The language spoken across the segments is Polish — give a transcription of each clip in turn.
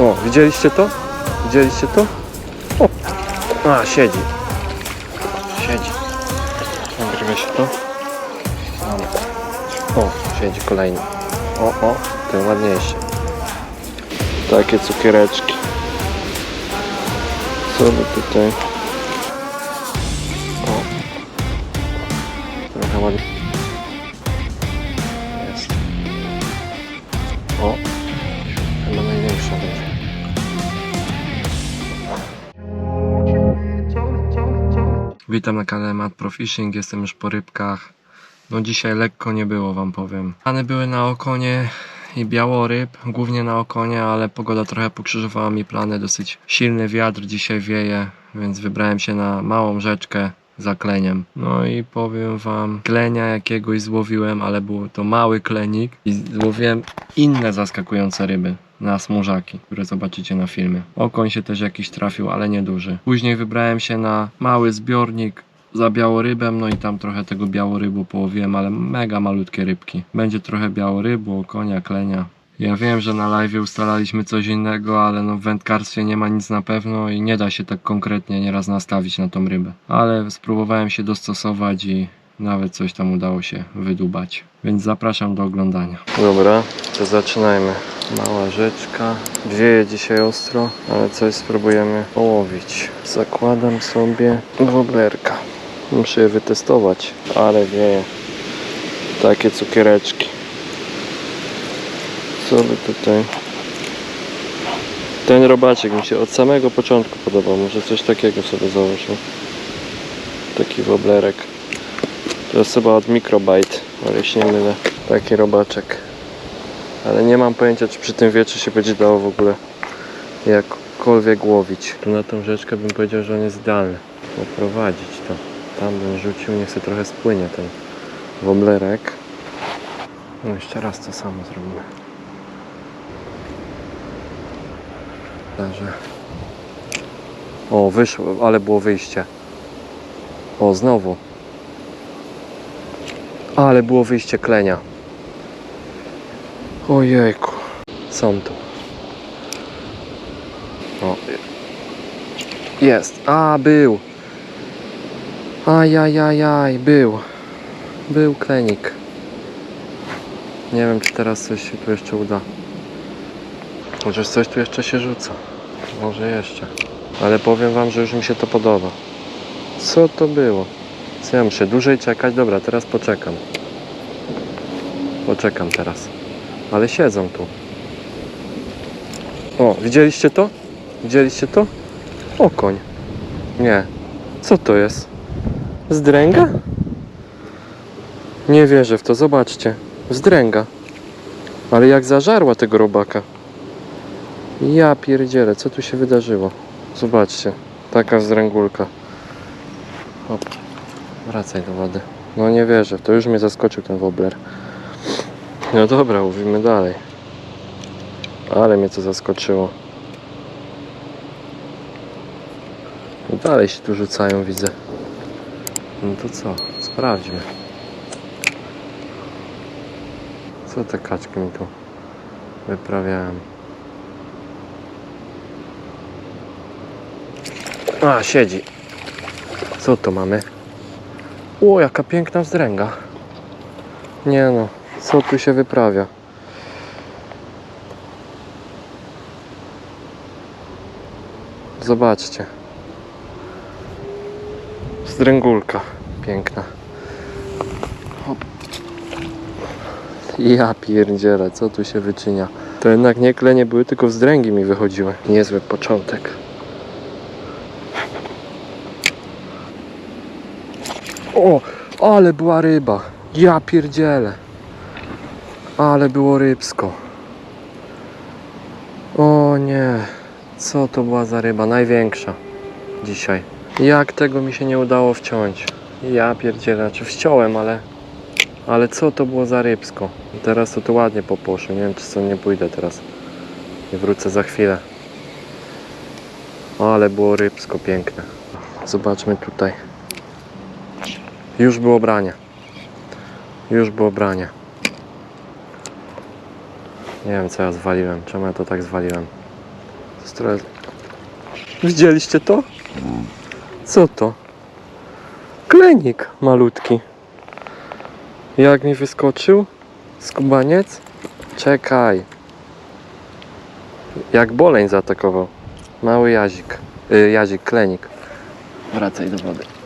O, widzieliście to? Widzieliście to? O! A, siedzi. Siedzi. Nagrywa się to? O, siedzi kolejny. O, o, ten ładniejszy. Takie cukiereczki. Co by tutaj? O. Trochę ładnie. Witam na kanale Mad Pro Fishing, jestem już po rybkach. No dzisiaj lekko nie było wam powiem. Plany były na okonie i białoryb, głównie na okonie, ale pogoda trochę pokrzyżowała mi plany. Dosyć silny wiatr dzisiaj wieje, więc wybrałem się na małą rzeczkę za kleniem. No i powiem wam, klenia jakiegoś złowiłem, ale był to mały klenik i złowiłem inne zaskakujące ryby na smużaki, które zobaczycie na filmie. Okoń się też jakiś trafił, ale nieduży. Później wybrałem się na mały zbiornik za białorybem, no i tam trochę tego białorybu połowiłem, ale mega malutkie rybki. Będzie trochę białorybu, konia, klenia. Ja wiem, że na live ustalaliśmy coś innego, ale no w wędkarstwie nie ma nic na pewno i nie da się tak konkretnie nieraz nastawić na tą rybę. Ale spróbowałem się dostosować i nawet coś tam udało się wydubać. Więc zapraszam do oglądania. Dobra, to zaczynajmy. Mała rzeczka. Wieje dzisiaj ostro, ale coś spróbujemy połowić. Zakładam sobie woblerka. Muszę je wytestować, ale wieje. Takie cukiereczki. Co by tutaj? Ten robaczek mi się od samego początku podobał. Może coś takiego sobie założę. Taki woblerek. To jest chyba od Microbite, ale jeśli nie mylę. Taki robaczek. Ale nie mam pojęcia, czy przy tym wietrze się będzie dało w ogóle jakkolwiek łowić. Tu na tą rzeczkę bym powiedział, że on jest idealny. Poprowadzić to. Tam bym rzucił, niech się trochę spłynie ten woblerek. No jeszcze raz to samo zrobimy. Także. O, wyszło, ale było wyjście. O, znowu. Ale było wyjście klenia. Ojejku. Są tu. O. Jest. A, był. Ajajajaj, był. Był klenik. Nie wiem, czy teraz coś się tu jeszcze uda. Chociaż coś tu jeszcze się rzuca. Może jeszcze. Ale powiem wam, że już mi się to podoba. Co to było? Co ja muszę dłużej czekać? Dobra, teraz poczekam. Poczekam teraz. Ale siedzą tu. O, widzieliście to? Widzieliście to? Okoń. Nie. Co to jest? Zdręga? Nie wierzę w to, zobaczcie. Zdręga. Ale jak zażarła tego robaka. Ja pierdzielę, co tu się wydarzyło? Zobaczcie. Taka zdręgulka. Wracaj do wody. No nie wierzę, to już mnie zaskoczył ten wobler. No dobra, mówimy dalej. Ale mnie to zaskoczyło. No dalej się tu rzucają, widzę. No to co? Sprawdźmy. Co te kaczki mi tu wyprawiałem? A, siedzi. Co to mamy? O, jaka piękna wzdręga. Nie no, co tu się wyprawia? Zobaczcie. Zdręgulka piękna. Ja pierdzielę, co tu się wyczynia? To jednak nie klenie były, tylko wzdręgi mi wychodziły. Niezły początek. O, ale była ryba. Ja pierdzielę. Ale było rybsko. O nie. Co to była za ryba? Największa dzisiaj. Jak tego mi się nie udało wciąć? Ja pierdzielę, czy wciąłem, ale... Ale co to było za rybsko? Teraz to tu ładnie poposzę. Nie wiem, czy co nie pójdę teraz. I wrócę za chwilę. Ale było rybsko piękne. Zobaczmy tutaj. Już było branie. Już było branie. Nie wiem co ja zwaliłem. Czemu ja to tak zwaliłem? Widzieliście to? Co to? Klenik malutki. Jak mi wyskoczył? Skubaniec? Czekaj. Jak boleń zaatakował. Mały jazik. Y, jazik, klenik. Wracaj do wody.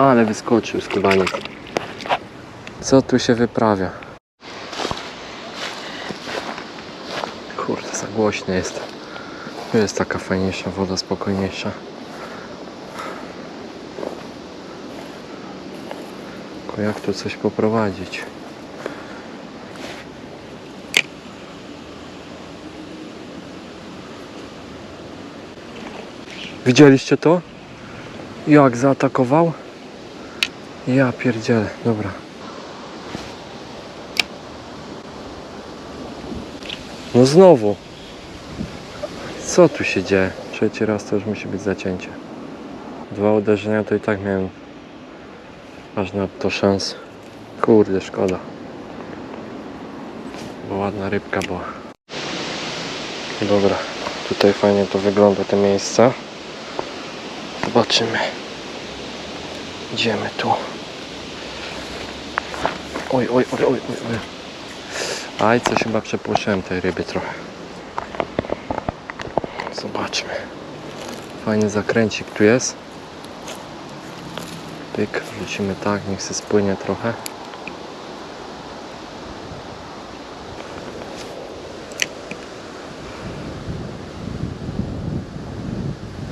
Ale wyskoczył skubaniec. Co tu się wyprawia? Kurde, za głośno jest. Tu jest taka fajniejsza woda, spokojniejsza. Tylko jak tu coś poprowadzić? Widzieliście to? Jak zaatakował? Ja pierdzielę, dobra. No znowu. Co tu się dzieje? Trzeci raz to już musi być zacięcie. Dwa uderzenia to i tak miałem aż na to szans. Kurde, szkoda. Bo ładna rybka była. Dobra, tutaj fajnie to wygląda te miejsca. Zobaczymy. Idziemy tu. Oj, oj, oj, oj, oj. Aj, coś chyba przepłoszyłem tej ryby trochę. Zobaczmy. Fajny zakręcik tu jest. Pyk, wrzucimy tak, niech się spłynie trochę.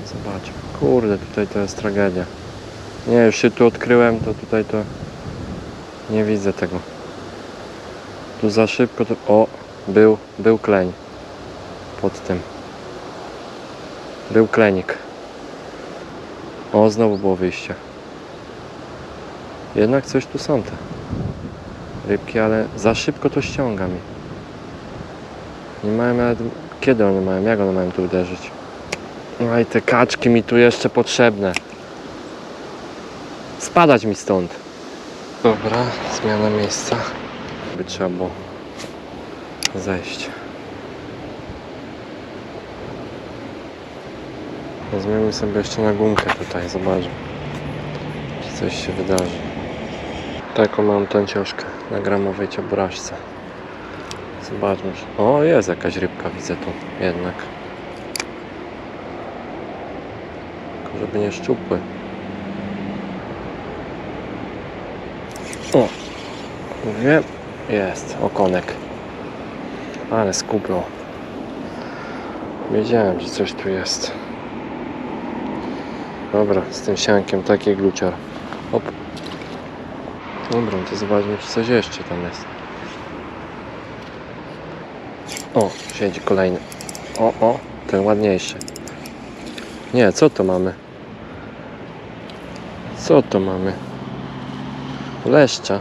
Zobaczmy. Kurde, tutaj to jest tragedia. Nie, już się tu odkryłem, to tutaj to nie widzę tego. Tu za szybko to... O, był, był kleń. Pod tym. Był klenik. O, znowu było wyjście. Jednak coś tu są te rybki, ale za szybko to ściąga mi. Nie mają nawet... Kiedy one mają? Jak one mają tu uderzyć? No i te kaczki mi tu jeszcze potrzebne. Spadać mi stąd. Dobra, zmiana miejsca. By trzeba było zejść. Weźmiemy sobie jeszcze na gumkę tutaj, zobaczmy. Czy coś się wydarzy. Taką mam tęcioszkę na gramowej ciobrażce. Zobaczmy. O, jest jakaś rybka, widzę tu jednak. Tylko żeby nie szczupły. O! Wiem. Jest, okonek. Ale skupnął. Wiedziałem, że coś tu jest. Dobra, z tym siankiem taki glucior. Hop. Dobra, to zobaczmy, czy coś jeszcze tam jest. O, siedzi kolejny. O, o, ten ładniejszy. Nie, co to mamy? Co to mamy? Leszcza.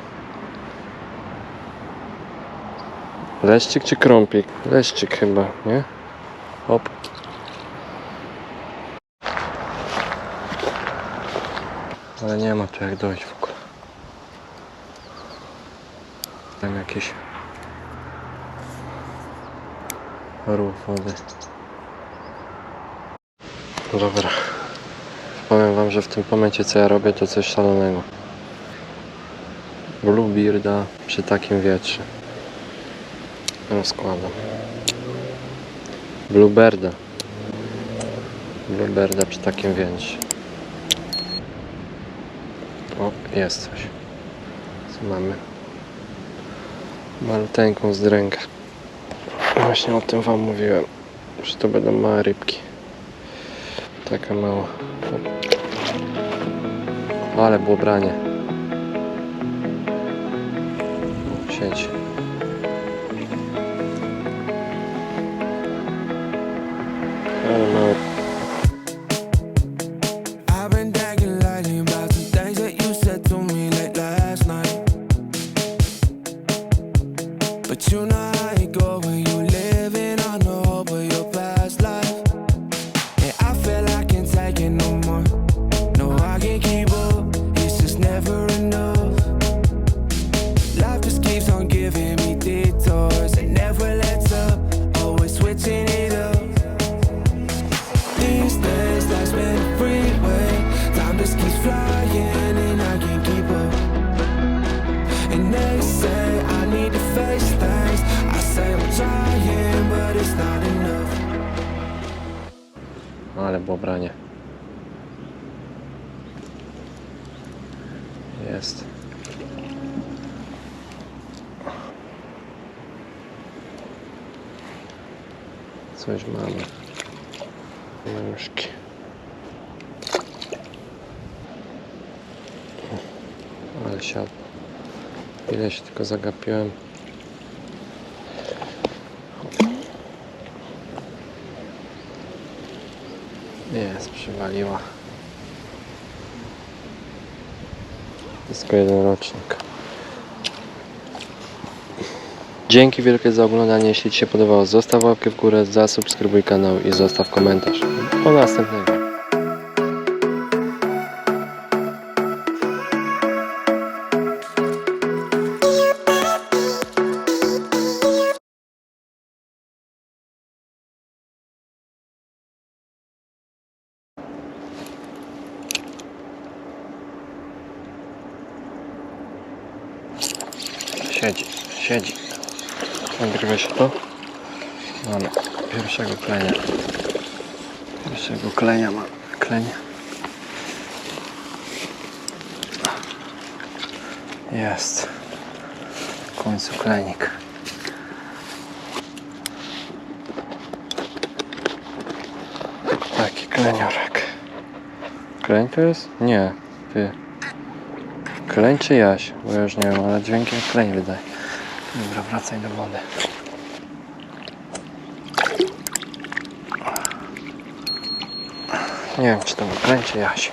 Leszczyk czy krąpik? Leszczyk chyba, nie? Hop. Ale nie ma tu jak dojść w ogóle. Tam jakiś ruch wody. Dobra. Powiem wam, że w tym momencie co ja robię to coś szalonego. Bluebearda przy takim wietrze. Rozkładam. Bluebirda. Bluebirda przy takim wietrze. O, jest coś. Co mamy? Maluteńką zdrękę. Właśnie o tym wam mówiłem, że to będą małe rybki. Taka mała. Ale było branie. O, Ale było branie. Jest. Coś mamy. Myszki. Ale siadł. Ile się tylko zagapiłem. Jest, przywaliła. Tylko jeden rocznik. Dzięki wielkie za oglądanie. Jeśli Ci się podobało, zostaw łapkę w górę, zasubskrybuj kanał i zostaw komentarz. Do następnego. Siedzi, siedzi. Nagrywa się to? Mamy pierwszego klenia. Pierwszego klenia ma. Klenie. Jest. W końcu klenik. Taki kleniorek. Kleń to jest? Nie. Ty. Kleń czy jaś? Bo ja już nie wiem, ale dźwięk jak kleń wydaje. Dobra, wracaj do wody. Nie wiem, czy to był kleń czy jaś.